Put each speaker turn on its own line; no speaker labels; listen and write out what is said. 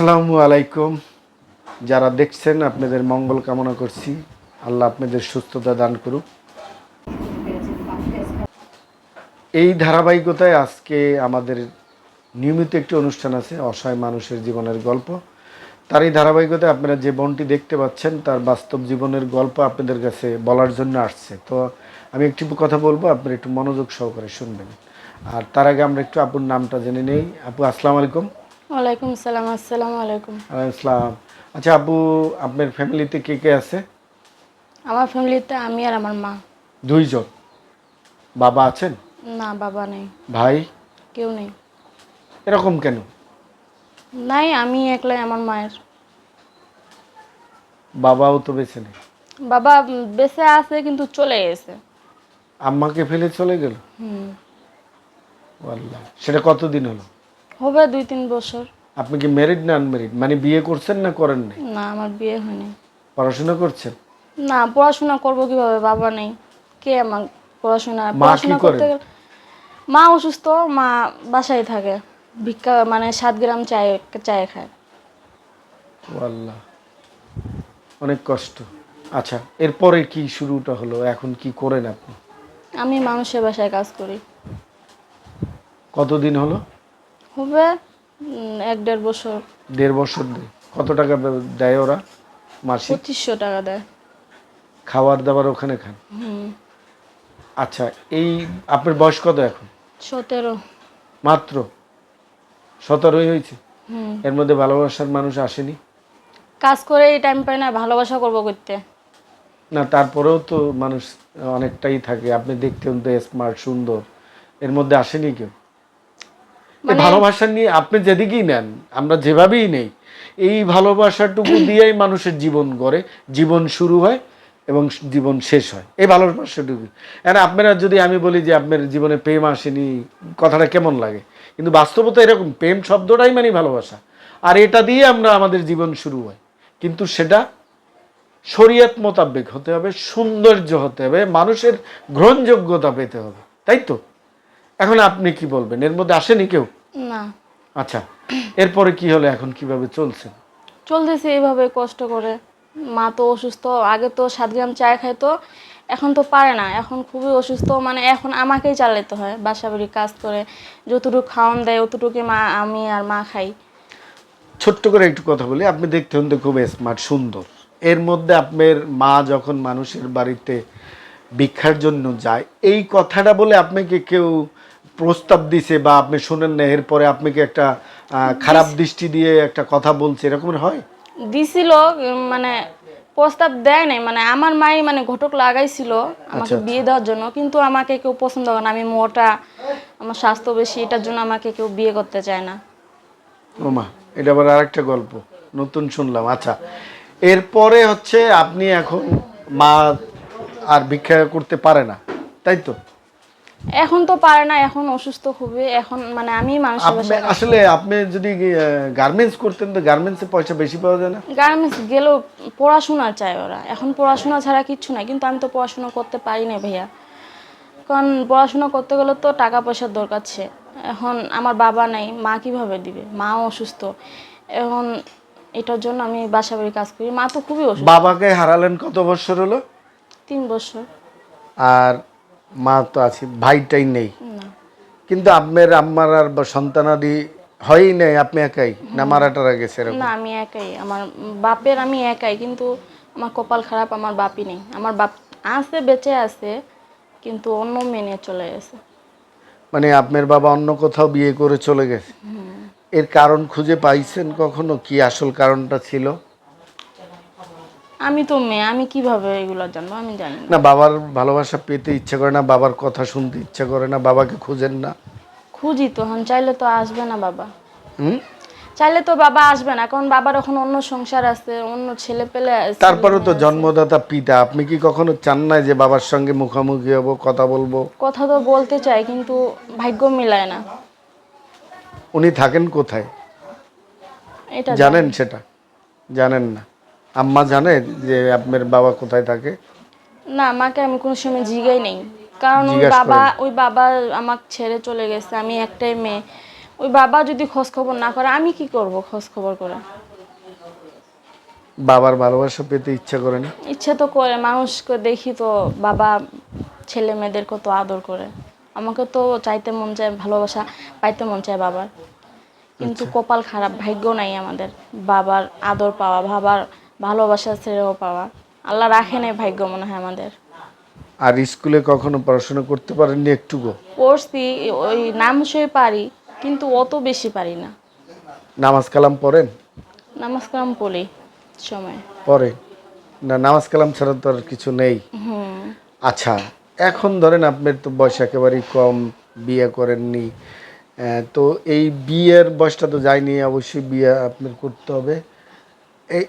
আসসালামু আলাইকুম। যারা দেখছেন, আপনাদের মঙ্গল কামনা করছি। আল্লাহ আপনাদের সুস্থতা দান করুক। এই ধারাবাহিকতায় আজকে আমাদের নিয়মিত একটি অনুষ্ঠান আছে, অসহায় মানুষের জীবনের গল্প। তার এই ধারাবাহিকতায় আপনারা যে বোনটি দেখতে পাচ্ছেন, তার বাস্তব জীবনের গল্প আপনাদের কাছে বলার জন্য আসছে। তো আমি একটি কথা বলব, আপনারা একটু মনোযোগ সহকারে শুনবেন। আর তার আগে আমরা একটু আপুর নামটা জেনে নেই। আপু, আসসালামু আলাইকুম।
ওয়ালাইকুম সালাম আসসালামু আলাইকুম।
আসসালাম। আচ্ছা আপু আপনার ফ্যামিলিতে কে কে আছে?
আমার ফ্যামিলিতে আমি আর আমার মা।
দুইজন। বাবা আছেন?
না বাবা নেই।
ভাই?
কেউ নেই।
এরকম কেন?
নাই আমি একলাই আমার মায়ের।
বাবাও তো বেছে নেই।
বাবা বেঁচে আছে কিন্তু চলে গেছে।
আম্মাকে ফেলে চলে গেল?
হুম।
আল্লাহ সেটা কতদিন হলো?
হবে দুই তিন বছর।
আপনি কি ম্যারিড না আনম্যারিড মানে বিয়ে করছেন না করেন নাই?
না আমার বিয়ে হয়নি।
পড়াশোনা করছেন?
না পড়াশোনা করব কীভাবে? বাবা নেই। কে আমার পড়াশোনা? পড়াশোনা করতে? গেলে মা অসুস্থ মা বাসায় থাকে। ভিক্ষা মানে সাত গ্রাম চায় চায় খায়।
আল্লাহ অনেক কষ্ট। আচ্ছা এরপরে কি শুরুটা হলো? এখন কি করেন আপনি?
আমি মানুষের বাসায় কাজ করি।
কতদিন হলো?
হবে এক দেড় বছর।
দেড় বছর ধরে কত টাকা দেয় ওরা মাসিক?
পঁচিশশো টাকা দেয়।
খাবার দাবার ওখানে খান? আচ্ছা এই আপনার বয়স কত এখন?
সতেরো।
মাত্র? সতেরোই হয়েছে?
হুম।
এর মধ্যে ভালোবাসার মানুষ আসেনি?
কাজ করে এই টাইম পাই না ভালোবাসা করব করতে।
না তারপরেও তো মানুষ অনেকটাই থাকে। আপনি দেখতে স্মার্ট সুন্দর। এর মধ্যে আসেনি কেউ? ভালোবাসা নিয়ে আপনি যেদিকেই নেন আমরা যেভাবেই নেই এই ভালোবাসাটুকু দিয়েই মানুষের জীবন গড়ে জীবন শুরু হয় এবং জীবন শেষ হয়। এই ভালোবাসাটুকু। এখন আপনারা যদি আমি বলি যে আপনার জীবনে প্রেম আসেনি কথাটা কেমন লাগে? কিন্তু বাস্তবতা এরকম প্রেম শব্দটাই মানে ভালোবাসা। আর এটা দিয়ে আমরা আমাদের জীবন শুরু হয়। কিন্তু সেটা শরীয়ত মোতাবেক হতে হবে সৌন্দর্য হতে হবে মানুষের গ্রহণযোগ্যতা পেতে হবে। তাই তো? এখন আপনি কি বলবেন? এর মধ্যে আসেনি কেউ?
না।
আচ্ছা এরপরে কি হলো এখন? কীভাবে চলছে?
চলতেছে এইভাবে কষ্ট করে। মা তো অসুস্থ আগে তো সাত গ্রাম চায় খাইতো এখন তো পারে না। এখন খুবই অসুস্থ মানে এখন আমাকেই চালাতে হয় বাসা বাড়ি কাজ করে। যতটুকু খাওয়ান দেয় অতটুকু মা আমি আর মা খাই।
ছোট্ট করে একটু কথা বলি। আপনি দেখতে হতে খুব স্মার্ট সুন্দর। এর মধ্যে আপনার মা যখন মানুষের বাড়িতে ভিক্ষার জন্য যায় এই কথাটা বলে আপনাকে কেউ প্রস্তাব দিছে বা আপনি শুনেন না এরপরে আপনাকে একটা খারাপ দৃষ্টি দিয়ে একটা কথা বলছে এরকম হয়?
দিছিল মানে প্রস্তাব দেয় নাই মানে আমার মাই মানে ঘটক লাগাইছিল আমাকে
আচ্ছা।
বিয়ে দেওয়ার জন্য কিন্তু আমাকে কেউ পছন্দ করে না আমি মোটা আমার স্বাস্থ্য বেশি এটার জন্য আমাকে কেউ বিয়ে করতে চায় না।
ওমা এটা আবার আরেকটা গল্প নতুন শুনলাম আচ্ছা। এরপরে হচ্ছে আপনি এখন মা আর ভিক্ষা করতে পারে না তাই তো?
এখন তো পারে না এখন অসুস্থ খুবই এখন মানে আমি মানুষ
আপনি আসলে আপনি যদি গার্মেন্টস করতেন তো গার্মেন্টসে পয়সা বেশি পাওয়া যায় না?
গার্মেন্টস গেলেও পড়াশোনা চায় ওরা। এখন পড়াশোনা ছাড়া কিচ্ছু নাই কিন্তু আমি তো পড়াশোনা করতে পারি না ভাইয়া। কারণ পড়াশোনা করতে গেলে তো টাকা পয়সার দরকার আছে। এখন আমার বাবা নাই মা কীভাবে দিবে? মাও অসুস্থ। এখন এটার জন্য আমি বাসা বাড়ি কাজ করি। মা তো খুবই অসুস্থ।
বাবাকে হারালেন কত বছর হলো?
তিন বছর।
আর মা তো আছে ভাইটাই নেই। কিন্তু আপনার আম্মার আর সন্তানাদি হয়ই নাই আপনি একাই? না মারা টারা গেছে এরকম
না আমি একাই। আমার বাপের আমি একাই কিন্তু আমার কপাল খারাপ আমার বাপই নেই। আমার বাপ আছে বেঁচে আছে কিন্তু অন্য মেনে চলে গেছে।
মানে আপনার বাবা অন্য কোথাও বিয়ে করে চলে গেছে? এর কারণ খুঁজে পাইছেন কখনো? কি আসল কারণটা ছিল?
আমি তো মেয়ে আমি কীভাবে এগুলো জানব? আমি জানি না।
না বাবার ভালোবাসা পেতে ইচ্ছে করে না বাবার কথা শুনতে ইচ্ছে করে না বাবাকে খুঁজেন না।
খুঁজি তো হন চাইলে তো আসবে না বাবা।
হুম?
চাইলে তো বাবা আসবে না কারণ বাবার এখন অন্য সংসার আছে অন্য ছেলে পেলে আছে।
তারপরে তো জন্মদাতা পিতা আপনি কি কখনো চান না যে বাবার সঙ্গে মুখোমুখি হব কথা বলব?
কথা তো বলতে চাই কিন্তু ভাগ্য মিলায় না।
উনি থাকেন কোথায়?
এটা
জানেন সেটা? জানেন না। আম্মা জানে যে আপনার বাবা কোথায় থাকে?
না মাকে আমি কোনো সময় জিগাই নেই। কারণ ওই
জিজ্ঞাসা
বাবা ওই বাবা আমাকে ছেড়ে চলে গেছে। আমি একটাই মেয়ে। ওই বাবা যদি খোঁজ খবর না করে আমি কি করব খোঁজ খবর করে?
বাবার ভালোবাসা পেতে ইচ্ছা করে না?
ইচ্ছে তো করে। মানুষকে দেখি তো বাবা ছেলে মেয়েদের কত আদর করে। আমাকে তো চাইতে মন চায় ভালোবাসা পাইতে মন চায় বাবার। কিন্তু কপাল খারাপ ভাগ্য নাই আমাদের। বাবার আদর পাওয়া বাবার ভালোবাসা ছেড়েও পাওয়া। আল্লাহ রাখে নাই ভাগ্য মনে হয় আমাদের।
আর স্কুলে কখনো পড়াশোনা করতে পারেননি একটুকু
পড়ছি ওই নাম সই পারি কিন্তু অত বেশি পারি না।
নামাজ কালাম পড়েন?
নামাজ কালাম পড়ি সময়।
পরে না নামাজ কালাম ছাড়া তো আর কিছু নেই। আচ্ছা এখন ধরেন আপনার তো বয়স একেবারেই কম বিয়ে করেননি। তো এই বিয়ের বয়সটা তো যায়নি অবশ্যই বিয়ে আপনার করতে হবে। এই